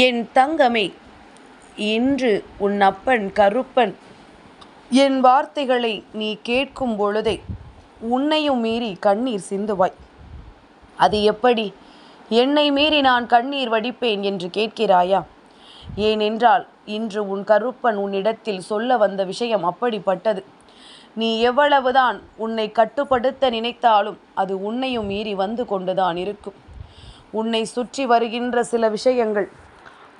என் தங்கமே இன்று உன் அப்பன் கருப்பன் என் வார்த்தைகளை நீ கேட்கும் பொழுதே உன்னையும் மீறி கண்ணீர் சிந்துவாய். அது எப்படி? என்னை மீறி நான் கண்ணீர் வடிப்பேன் என்று கேட்கிறாயா? ஏனென்றால் இன்று உன் கருப்பன் உன்னிடத்தில் சொல்ல வந்த விஷயம் அப்படிப்பட்டது. நீ எவ்வளவுதான் உன்னை கட்டுப்படுத்த நினைத்தாலும் அது உன்னையும் மீறி வந்து கொண்டுதான் இருக்கும். உன்னை சுற்றி வருகின்ற சில விஷயங்கள்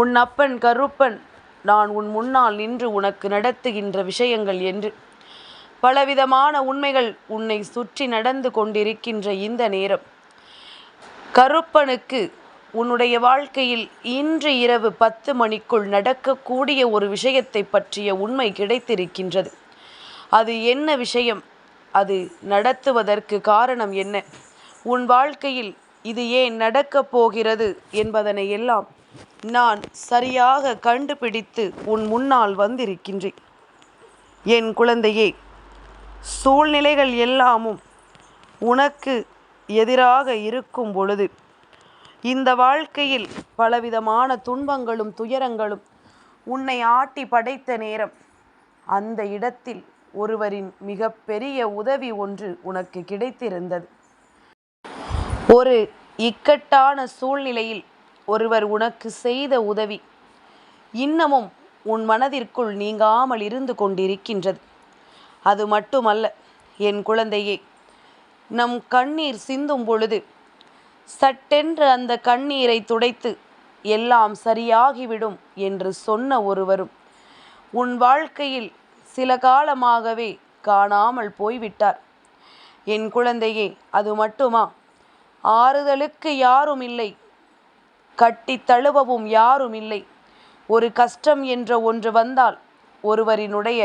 உன் அப்பன் கருப்பன் நான் உன் முன்னால் நின்று உனக்கு நடத்துகின்ற விஷயங்கள் என்று. பலவிதமான உண்மைகள் உன்னை சுற்றி நடந்து கொண்டிருக்கின்ற இந்த நேரம். கருப்பனுக்கு உன்னுடைய வாழ்க்கையில் இன்று இரவு பத்து மணிக்குள் நடக்கக்கூடிய ஒரு விஷயத்தை பற்றிய உண்மை கிடைத்திருக்கின்றது. அது என்ன விஷயம்? அது நடத்துவதற்கு காரணம் என்ன? உன் வாழ்க்கையில் இது ஏன் நடக்கப் போகிறது என்பதனை எல்லாம் நான் சரியாக கண்டுபிடித்து உன் முன்னால் வந்திருக்கின்றேன். என் குழந்தையே சூழ்நிலைகள் எல்லாமும் உனக்கு எதிராக இருக்கும் பொழுது இந்த வாழ்க்கையில் பலவிதமான துன்பங்களும் துயரங்களும் உன்னை ஆட்டி படைத்த நேரம் அந்த இடத்தில் ஒருவரின் மிகப்பெரிய உதவி ஒன்று உனக்கு கிடைத்திருந்தது. ஒரு இக்கட்டான சூழ்நிலையில் ஒருவர் உனக்கு செய்த உதவி இன்னமும் உன் மனதிற்குள் நீங்காமல் இருந்து கொண்டிருக்கின்றது. அது மட்டுமல்ல என் குழந்தையே நம் கண்ணீர் சிந்தும் பொழுது சட்டென்று அந்த கண்ணீரை துடைத்து எல்லாம் சரியாகிவிடும் என்று சொன்ன ஒருவரும் உன் வாழ்க்கையில் சில காலமாகவே காணாமல் போய்விட்டார். என் குழந்தையே அது மட்டுமா? ஆறுதலுக்கு யாரும் இல்லை. கட்டி தழுவவும் யாரும் இல்லை ஒரு கஷ்டம் என்ற ஒன்று வந்தால் ஒருவரினுடைய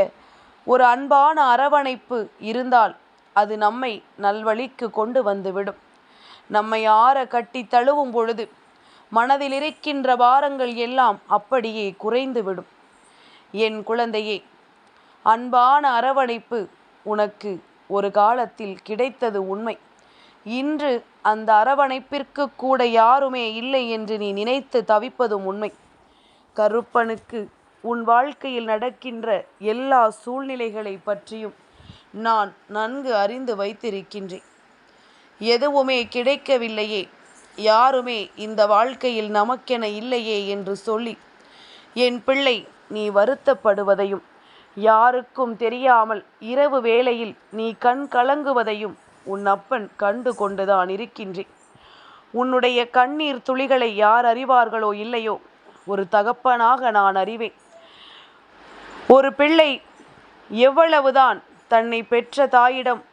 ஒரு அன்பான அரவணைப்பு இருந்தால் அது நம்மை நல்வழிக்கு கொண்டு வந்துவிடும். நம்மை ஆற கட்டி தழுவும் பொழுது மனதில் இருக்கின்ற பாரங்கள் எல்லாம் அப்படியே குறைந்துவிடும். என் குழந்தையே அன்பான அரவணைப்பு உனக்கு ஒரு காலத்தில் கிடைத்தது உண்மை. இன்று அந்த அரவணைப்பிற்கு கூட யாருமே இல்லை என்று நீ நினைத்து தவிப்பதும் உண்மை. கருப்பனுக்கு உன் வாழ்க்கையில் நடக்கின்ற எல்லா சூழ்நிலைகளை பற்றியும் நான் நன்கு அறிந்து வைத்திருக்கின்றேன். எதுவுமே கிடைக்கவில்லையே யாருமே இந்த வாழ்க்கையில் நமக்கென இல்லையே என்று சொல்லி என் பிள்ளை நீ வருத்தப்படுவதையும் யாருக்கும் தெரியாமல் இரவு வேளையில் நீ கண் கலங்குவதையும் உன் அப்பன் கண்டு கொண்டுதான் இருக்கின்றேன் உன்னுடைய கண்ணீர் துளிகளை யார் அறிவார்களோ இல்லையோ ஒரு தகப்பனாக நான் அறிவேன். ஒரு பிள்ளை எவ்வளவுதான் தன்னை பெற்ற தாயிடம்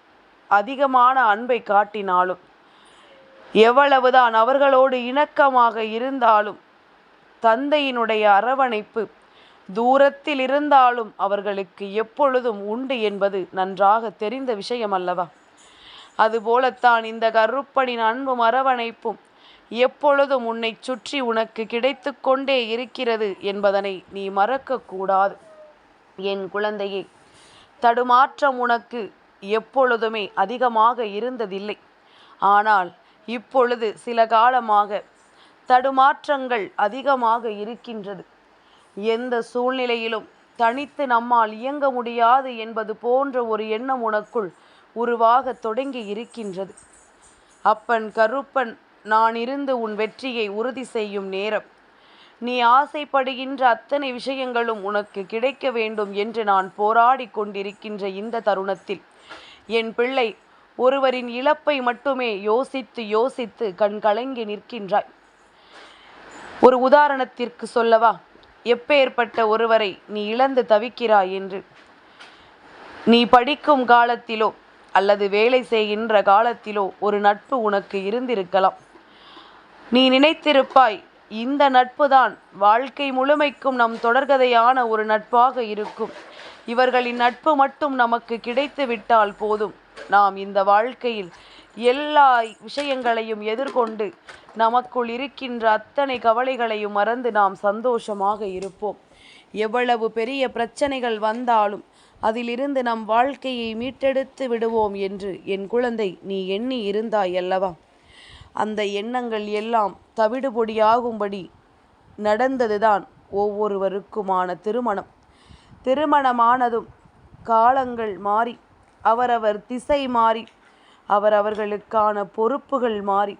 அதிகமான அன்பை காட்டினாலும் எவ்வளவுதான் அவர்களோடு இணக்கமாக இருந்தாலும் தந்தையினுடைய அரவணைப்பு தூரத்தில் இருந்தாலும் அவர்களுக்கு எப்பொழுதும் உண்டு என்பது நன்றாக தெரிந்த விஷயம் அல்லவா அதுபோலத்தான் இந்த கருப்பனின் அன்பும் அரவணைப்பும் எப்பொழுதும் உன்னை சுற்றி உனக்கு கிடைத்து கொண்டே இருக்கிறது என்பதனை நீ மறக்கக்கூடாது. என் குழந்தையே தடுமாற்றம் உனக்கு எப்பொழுதுமே அதிகமாக இருந்ததில்லை. ஆனால் இப்பொழுது சில காலமாக தடுமாற்றங்கள் அதிகமாக இருக்கின்றது. எந்த சூழ்நிலையிலும் தனித்து நம்மால் இயங்க முடியாது என்பது போன்ற ஒரு எண்ணம் உனக்குள் உருவாக தொடங்கி இருக்கின்றது. அப்பன் கருப்பன் நான் இருந்து உன் வெற்றியை உறுதி செய்யும் நேரம். நீ ஆசைப்படுகின்ற அத்தனை விஷயங்களும் உனக்கு கிடைக்க வேண்டும் என்று நான் போராடி கொண்டிருக்கின்ற இந்த தருணத்தில் என் பிள்ளை ஒருவரின் இழப்பை மட்டுமே யோசித்து யோசித்து கண் கலங்கி நிற்கின்றாய். ஒரு உதாரணத்திற்கு சொல்லவா? எப்பேற்பட்ட ஒருவரை நீ இழந்து தவிக்கிறாய் என்று. நீ படிக்கும் காலத்திலோ அல்லது வேலை செய்கின்ற காலத்திலோ ஒரு நட்பு உனக்கு இருந்திருக்கலாம். நீ நினைத்திருப்பாய் இந்த நட்பு தான் வாழ்க்கை முழுமைக்கும் நம் தொடர்கதையான ஒரு நட்பாக இருக்கும். இவர்களின் நட்பு மட்டும் நமக்கு கிடைத்து விட்டால் போதும். நாம் இந்த வாழ்க்கையில் எல்லா விஷயங்களையும் எதிர்கொண்டு நமக்குள் இருக்கின்ற அத்தனை கவலைகளையும் மறந்து நாம் சந்தோஷமாக இருப்போம். எவ்வளவு பெரிய பிரச்சனைகள் வந்தாலும் அதிலிருந்து நம் வாழ்க்கையை மீட்டெடுத்து விடுவோம் என்று என் குழந்தை நீ எண்ணி இருந்தாய் அல்லவா? அந்த எண்ணங்கள் எல்லாம் தவிடுபொடியாகும்படி நடந்ததுதான் ஒவ்வொருவருக்குமான திருமணம். திருமணமானதும் காலங்கள் மாறி அவரவர் திசை மாறி அவரவர்களுக்கான பொறுப்புகள் மாறி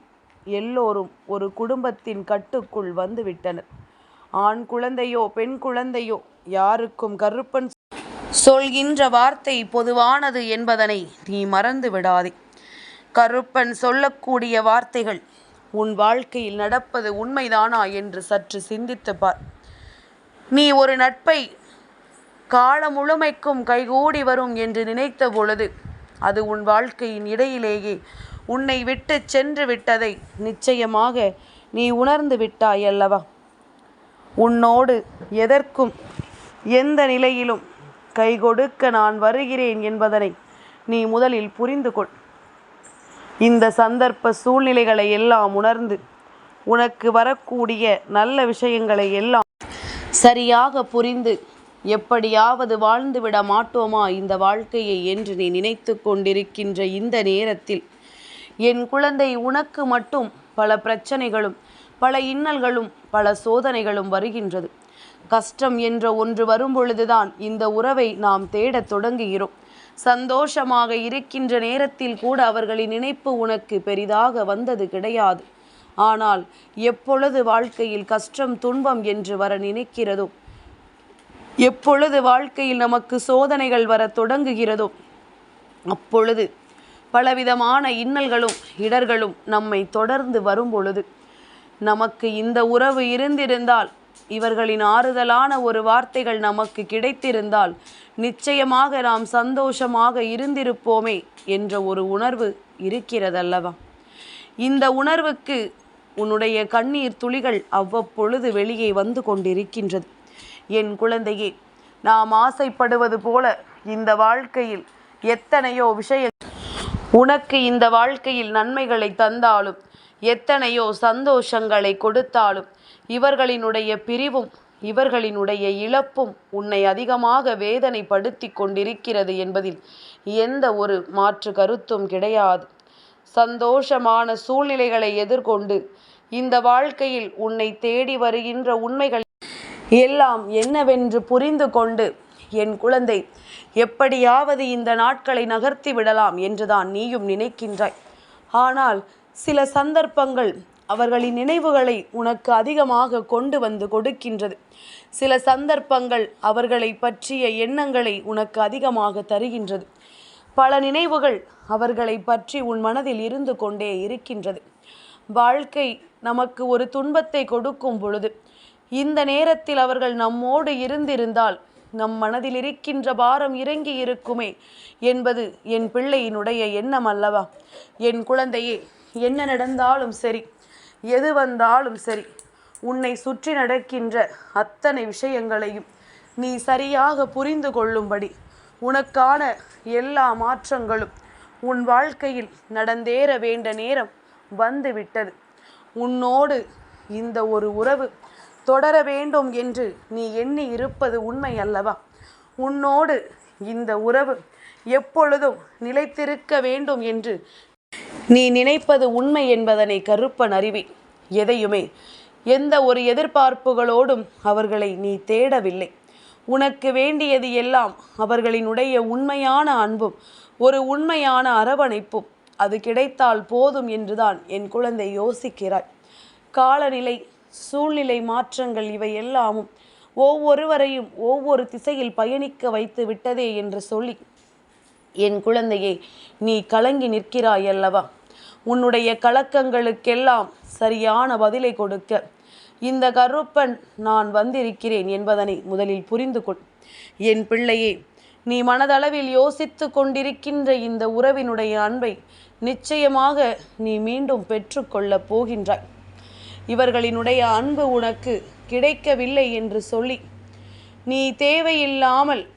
எல்லோரும் ஒரு குடும்பத்தின் கட்டுக்குள் வந்துவிட்டனர். ஆண் குழந்தையோ பெண் குழந்தையோ யாருக்கும் கருப்பன் சொல்கின்ற வார்த்தை பொதுவானது என்பதனை நீ மறந்து விடாதே. கருப்பன் சொல்லக்கூடிய வார்த்தைகள் உன் வாழ்க்கையில் நடப்பது உண்மைதானா என்று சற்று சிந்தித்து பார். நீ ஒரு நட்பை காலம் முழுமைக்கும் கைகூடி வரும் என்று நினைத்த பொழுது அது உன் வாழ்க்கையின் இடையிலேயே உன்னை விட்டு சென்று விட்டதை நிச்சயமாக நீ உணர்ந்து விட்டாய் அல்லவா? உன்னோடு எதற்கும் எந்த நிலையிலும் கை கொடுக்க நான் வருகிறேன் என்பதனை நீ முதலில் புரிந்து கொள். இந்த சந்தர்ப்ப சூழ்நிலைகளை எல்லாம் உணர்ந்து உனக்கு வரக்கூடிய நல்ல விஷயங்களை எல்லாம் சரியாக புரிந்து எப்படியாவது வாழ்ந்துவிட மாட்டோமா இந்த வாழ்க்கையை என்று நீ நினைத்து கொண்டிருக்கின்ற இந்த நேரத்தில்? என் குழந்தை உனக்கு மட்டும் பல பிரச்சனைகளும் பல இன்னல்களும் பல சோதனைகளும் வருகின்றது. கஷ்டம் என்ற ஒன்று வரும்பொழுதுதான் இந்த உறவை நாம் தேடத் தொடங்குகிறோம். சந்தோஷமாக இருக்கின்ற நேரத்தில் கூட அவர்களின் நினைப்பு உனக்கு பெரிதாக வந்தது கிடையாது. ஆனால் எப்பொழுது வாழ்க்கையில் கஷ்டம் துன்பம் என்று வர நினைக்கிறதோ எப்பொழுது வாழ்க்கையில் நமக்கு சோதனைகள் வர தொடங்குகிறதோ அப்பொழுது பலவிதமான இன்னல்களும் இடர்களும் நம்மை தொடர்ந்து வரும் பொழுது நமக்கு இந்த உறவு இருந்திருந்தால் இவர்களின் ஆறுதலான ஒரு வார்த்தைகள் நமக்கு கிடைத்திருந்தால் நிச்சயமாக நாம் சந்தோஷமாக இருந்திருப்போமே என்ற ஒரு உணர்வு இருக்கிறதல்லவா? இந்த உணர்வுக்கு உன்னுடைய கண்ணீர் துளிகள் அவ்வப்பொழுது வெளியே வந்து கொண்டிருக்கின்றது. என் குழந்தையே நாம் ஆசைப்படுவது போல இந்த வாழ்க்கையில் எத்தனையோ விஷய உனக்கு இந்த வாழ்க்கையில் நன்மைகளை தந்தாலும் எத்தனையோ சந்தோஷங்களை கொடுத்தாலும் இவர்களினுடைய பிரிவும் இவர்களினுடைய இழப்பும் உன்னை அதிகமாக வேதனைப்படுத்தி கொண்டிருக்கிறது என்பதில் எந்த ஒரு மாற்று கருத்தும் கிடையாது. சந்தோஷமான சூழ்நிலைகளை எதிர்கொண்டு இந்த வாழ்க்கையில் உன்னை தேடி வருகின்ற உண்மைகள் எல்லாம் என்னவென்று புரிந்து கொண்டு என் குழந்தை எப்படியாவது இந்த நாட்களை நகர்த்தி விடலாம் என்றுதான் நீயும் நினைக்கின்றாய். ஆனால் சில சந்தர்ப்பங்கள் அவர்களின் நினைவுகளை உனக்கு அதிகமாக கொண்டு வந்து கொடுக்கின்றது. சில சந்தர்ப்பங்கள் அவர்களை பற்றிய எண்ணங்களை உனக்கு அதிகமாக தருகின்றது. பல நினைவுகள் அவர்களை பற்றி உன் மனதில் இருந்து கொண்டே இருக்கின்றது. வாழ்க்கை நமக்கு ஒரு துன்பத்தை கொடுக்கும் பொழுது இந்த நேரத்தில் அவர்கள் நம்மோடு இருந்திருந்தால் நம் மனதில் இருக்கின்ற பாரம் இறங்கி இருக்குமே என்பது என் பிள்ளையினுடைய எண்ணம் அல்லவா? என் குழந்தையே என்ன நடந்தாலும் சரி எது வந்தாலும் சரி உன்னை சுற்றி நடக்கின்ற அத்தனை விஷயங்களையும் நீ சரியாக புரிந்து கொள்ளும்படி உனக்கான எல்லா மாற்றங்களும் உன் வாழ்க்கையில் நடந்தேற வேண்ட நேரம் வந்துவிட்டது. உன்னோடு இந்த ஒரு உறவு தொடர வேண்டும் என்று நீ எண்ணி இருப்பது உண்மை அல்லவா? உன்னோடு இந்த உறவு எப்பொழுதும் நிலைத்திருக்க வேண்டும் என்று நீ நினைப்பது உண்மை என்பதனை கருப்பன் அறிவி. எதையுமே எந்த ஒரு எதிர்பார்ப்புகளோடும் அவர்களை நீ தேடவில்லை. உனக்கு வேண்டியது எல்லாம் அவர்களினுடைய உண்மையான அன்பும் ஒரு உண்மையான அரவணைப்பும். அது கிடைத்தால் போதும் என்றுதான் என் குழந்தை யோசிக்கிறாய் காலநிலை சூழ்நிலை மாற்றங்கள் இவை எல்லாமும் ஒவ்வொருவரையும் ஒவ்வொரு திசையில் பயணிக்க வைத்து விட்டதே என்று சொல்லி என் குழந்தையே நீ கலங்கி நிற்கிறாய் அல்லவா? உன்னுடைய கலக்கங்களுக்கெல்லாம் சரியான பதிலை கொடுக்க. இந்த கருப்பன் நான் வந்திருக்கிறேன் என்பதனை முதலில் புரிந்து கொள். என் பிள்ளையே நீ மனதளவில் யோசித்து கொண்டிருக்கின்ற இந்த உறவினுடைய அன்பை நிச்சயமாக நீ மீண்டும் பெற்றுக்கொள்ளப் போகின்றாய். இவர்களினுடைய அன்பு உனக்கு கிடைக்கவில்லை என்று சொல்லி நீ தேவையில்லாமல்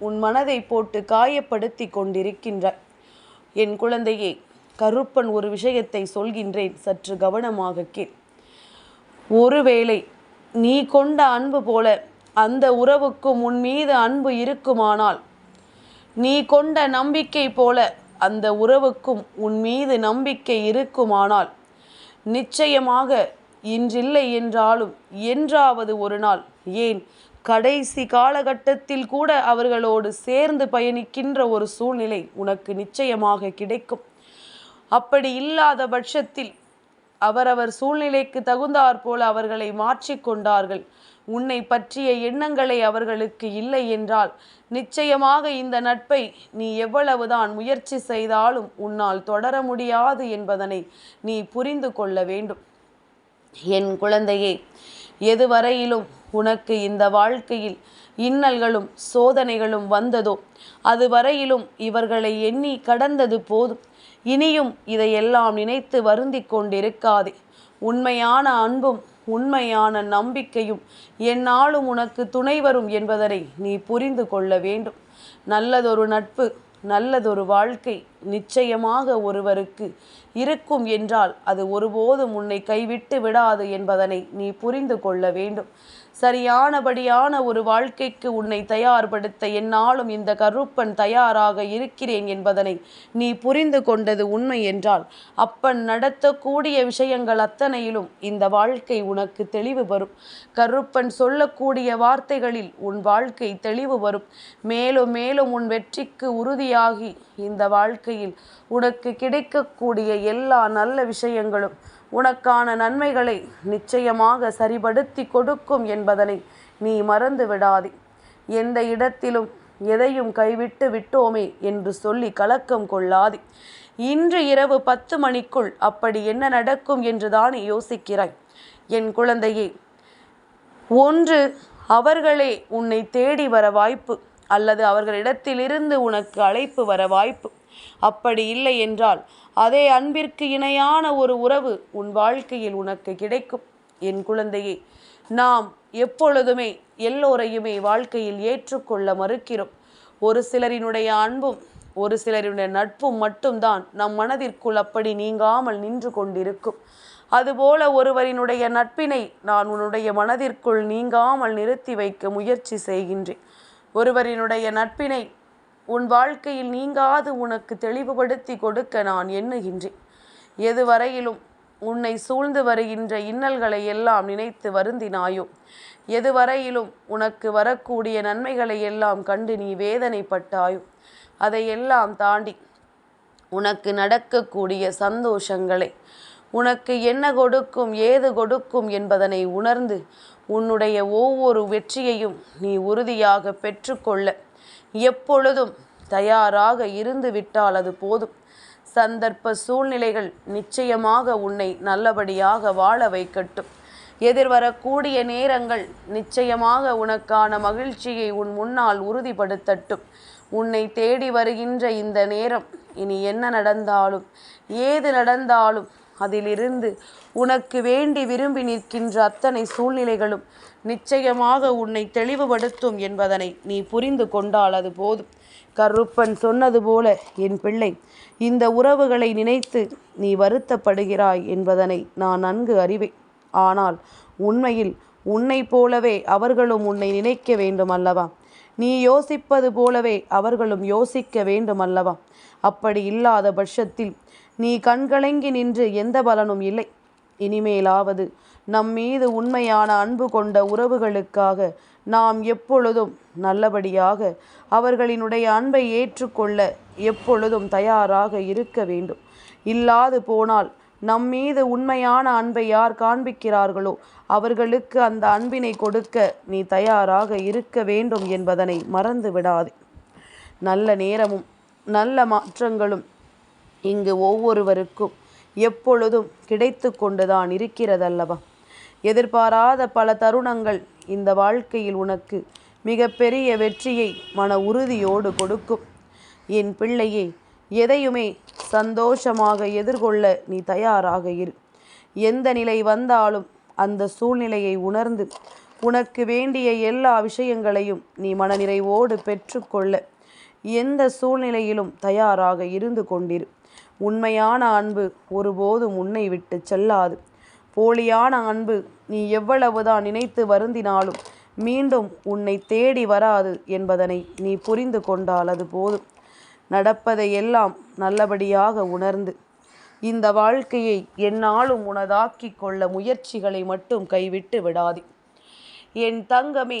உன் மனதை போட்டு காயப்படுத்தி கொண்டிருக்கின்றாய் என் குழந்தையே கருப்பன் ஒரு விஷயத்தை சொல்கின்றேன். சற்று கவனமாக கேள். ஒருவேளை நீ கொண்ட அன்பு போல அந்த உறவுக்கும் உன் மீது அன்பு இருக்குமானால் நீ கொண்ட நம்பிக்கை போல அந்த உறவுக்கும் உன் மீது நம்பிக்கை இருக்குமானால் நிச்சயமாக இன்றில்லை என்றாலும் என்றாவது ஒரு நாள் ஏன் கடைசி காலகட்டத்தில் கூட அவர்களோடு சேர்ந்து பயணிக்கின்ற ஒரு சூழ்நிலை உனக்கு நிச்சயமாக கிடைக்கும். அப்படி இல்லாத பட்சத்தில் அவரவர் சூழ்நிலைக்கு தகுந்தாற் போல அவர்களை மாற்றிக்கொண்டார்கள் உன்னை பற்றிய எண்ணங்களை அவர்களுக்கு இல்லை என்றால் நிச்சயமாக இந்த நட்பை நீ எவ்வளவுதான் முயற்சி செய்தாலும் உன்னால் தொடர முடியாது என்பதனை நீ புரிந்து கொள்ள வேண்டும். என் குழந்தையே எதுவரையிலும் உனக்கு இந்த வாழ்க்கையில் இன்னல்களும் சோதனைகளும் வந்ததோ அதுவரையிலும் இவர்களை எண்ணி கடந்தது போதும். இனியும் இதையெல்லாம் நினைத்து வருந்தி கொண்டிருக்காதே. உண்மையான அன்பும் உண்மையான நம்பிக்கையும் என்னாலும் உனக்கு துணை வரும் என்பதனை நீ புரிந்து கொள்ள வேண்டும். நல்லதொரு நட்பு நல்லதொரு வாழ்க்கை நிச்சயமாக ஒருவருக்கு இருக்கும் என்றால் அது ஒருபோதும் உன்னை கைவிட்டு விடாது என்பதனை நீ புரிந்து கொள்ள வேண்டும். சரியானபடியான ஒரு வாழ்க்கைக்கு உன்னை தயார்படுத்த என்னாலும் இந்த கருப்பன் தயாராக இருக்கிறேன் என்பதனை நீ புரிந்து கொண்டது உண்மை என்றால் அப்பன் நடத்தக்கூடிய விஷயங்கள் அத்தனையிலும் இந்த வாழ்க்கை உனக்கு தெளிவு வரும். கருப்பன் சொல்லக்கூடிய வார்த்தைகளில் உன் வாழ்க்கை தெளிவு வரும். மேலும் மேலும் உன் வெற்றிக்கு உறுதியாகி இந்த வாழ்க்கையில் உனக்கு கிடைக்கக்கூடிய எல்லா நல்ல விஷயங்களும் உனக்கான நன்மைகளை நிச்சயமாக சரிபடுத்தி கொடுக்கும் என்பதனை நீ மறந்து விடாதே. எந்த இடத்திலும் எதையும் கைவிட்டு விட்டோமே என்று சொல்லி கலக்கம் கொள்ளாதே. இன்று இரவு பத்து மணிக்குள் அப்படி என்ன நடக்கும் என்று தானே யோசிக்கிறாய். என் குழந்தையே ஒன்று அவர்களே உன்னை தேடி வர வாய்ப்பு. அல்லது அவர்களிடத்திலிருந்து உனக்கு அழைப்பு வர வாய்ப்பு அப்படி இல்லை என்றால் அதே அன்பிற்கு இணையான ஒரு உறவு உன் வாழ்க்கையில் உனக்கு கிடைக்கும். என் குழந்தையே நாம் எப்பொழுதுமே எல்லோரையுமே வாழ்க்கையில் ஏற்றுக்கொள்ள மறுக்கிறோம். ஒரு சிலரினுடைய அன்பும் ஒரு சிலருடைய நட்பும் மட்டும்தான் நம் மனதிற்குள் அப்படி நீங்காமல் நின்று கொண்டிருக்கும். அதுபோல ஒருவரினுடைய நட்பினை நான் உன்னுடைய மனதிற்குள் நீங்காமல் நிறுத்தி வைக்க முயற்சி செய்கின்றேன். ஒருவரினுடைய நட்பினை உன் வாழ்க்கையில் நீங்காது உனக்கு தெளிவுபடுத்தி கொடுக்க நான் எண்ணுகின்றேன். எதுவரையிலும் உன்னை சூழ்ந்து வருகின்ற இன்னல்களை எல்லாம் நினைத்து வருந்தினாயோ? எதுவரையிலும் உனக்கு வரக்கூடிய நன்மைகளை எல்லாம் கண்டு நீ வேதனைப்பட்டாயோ? அதையெல்லாம் தாண்டி உனக்கு நடக்கக்கூடிய சந்தோஷங்களை உனக்கு என்ன கொடுக்கும் ஏது கொடுக்கும் என்பதனை உணர்ந்து உன்னுடைய ஒவ்வொரு வெற்றியையும் நீ உறுதியாக பெற்றுக்கொள்ள எப்பொழுதும் தயாராக இருந்து விட்டால் அது போதும். சந்தர்ப்ப சூழ்நிலைகள் நிச்சயமாக உன்னை நல்லபடியாக வாழ வைக்கட்டும். எதிர்வரக்கூடிய நேரங்கள் நிச்சயமாக உனக்கான மகிழ்ச்சியை உன் முன்னால் உறுதிப்படுத்தட்டும். உன்னை தேடி வருகின்ற இந்த நேரம் இனி என்ன நடந்தாலும் ஏது நடந்தாலும் அதிலிருந்து உனக்கு வேண்டி விரும்பி நிற்கின்ற அத்தனை சூழ்நிலைகளும் நிச்சயமாக உன்னை தெளிவுபடுத்தும் என்பதனை நீ புரிந்து கொண்டால் அது போதும். கருப்பன் சொன்னது போல என் பிள்ளை இந்த உறவுகளை நினைத்து நீ வருத்தப்படுகிறாய் என்பதனை நான் நன்கு அறிவேன். ஆனால் உண்மையில் உன்னை போலவே அவர்களும் உன்னை நினைக்க வேண்டும் அல்லவா? நீ யோசிப்பது போலவே அவர்களும் யோசிக்க வேண்டும் அல்லவா? அப்படி இல்லாத பட்சத்தில் நீ கண்கலங்கி நின்று எந்த பலனும் இல்லை. இனிமேலாவது நம் மீது உண்மையான அன்பு கொண்ட உறவுகளுக்காக நாம் எப்பொழுதும் நல்லபடியாக அவர்களினுடைய அன்பை ஏற்றுக்கொள்ள எப்பொழுதும் தயாராக இருக்க வேண்டும். இல்லாது போனால் நம் மீது உண்மையான அன்பை யார் காண்பிக்கிறார்களோ அவர்களுக்கு அந்த அன்பினை கொடுக்க நீ தயாராக இருக்க வேண்டும் என்பதனை மறந்து விடாதே நல்ல நேரமும் நல்ல மாற்றங்களும் இங்கு ஒவ்வொருவருக்கும் எப்பொழுதும் கிடைத்து கொண்டுதான் இருக்கிறதல்லவா? எதிர்பாராத பல தருணங்கள் இந்த வாழ்க்கையில் உனக்கு மிகப்பெரிய வெற்றியை மன உறுதியோடு கொடுக்கும். என் பிள்ளையே எதையுமே சந்தோஷமாக எதிர்கொள்ள நீ தயாராக இரு. எந்த நிலை வந்தாலும் அந்த சூழ்நிலையை உணர்ந்து உனக்கு வேண்டிய எல்லா விஷயங்களையும் நீ மனநிறைவோடு பெற்றுக்கொள்ள எந்த சூழ்நிலையிலும் தயாராக இருந்து கொண்டிரு. உண்மையான அன்பு ஒருபோதும் உன்னை விட்டு செல்லாது. போலியான அன்பு நீ எவ்வளவுதான் நினைத்து வருந்தினாலும் மீண்டும் உன்னை தேடி வராது என்பதனை நீ புரிந்து கொண்டால் அது போதும். நடப்பதை எல்லாம் நல்லபடியாக உணர்ந்து இந்த வாழ்க்கையை என்னாலும் உனதாக்கிக் கொள்ள முயற்சிகளை மட்டும் கைவிட்டு விடாதே. என் தங்கமே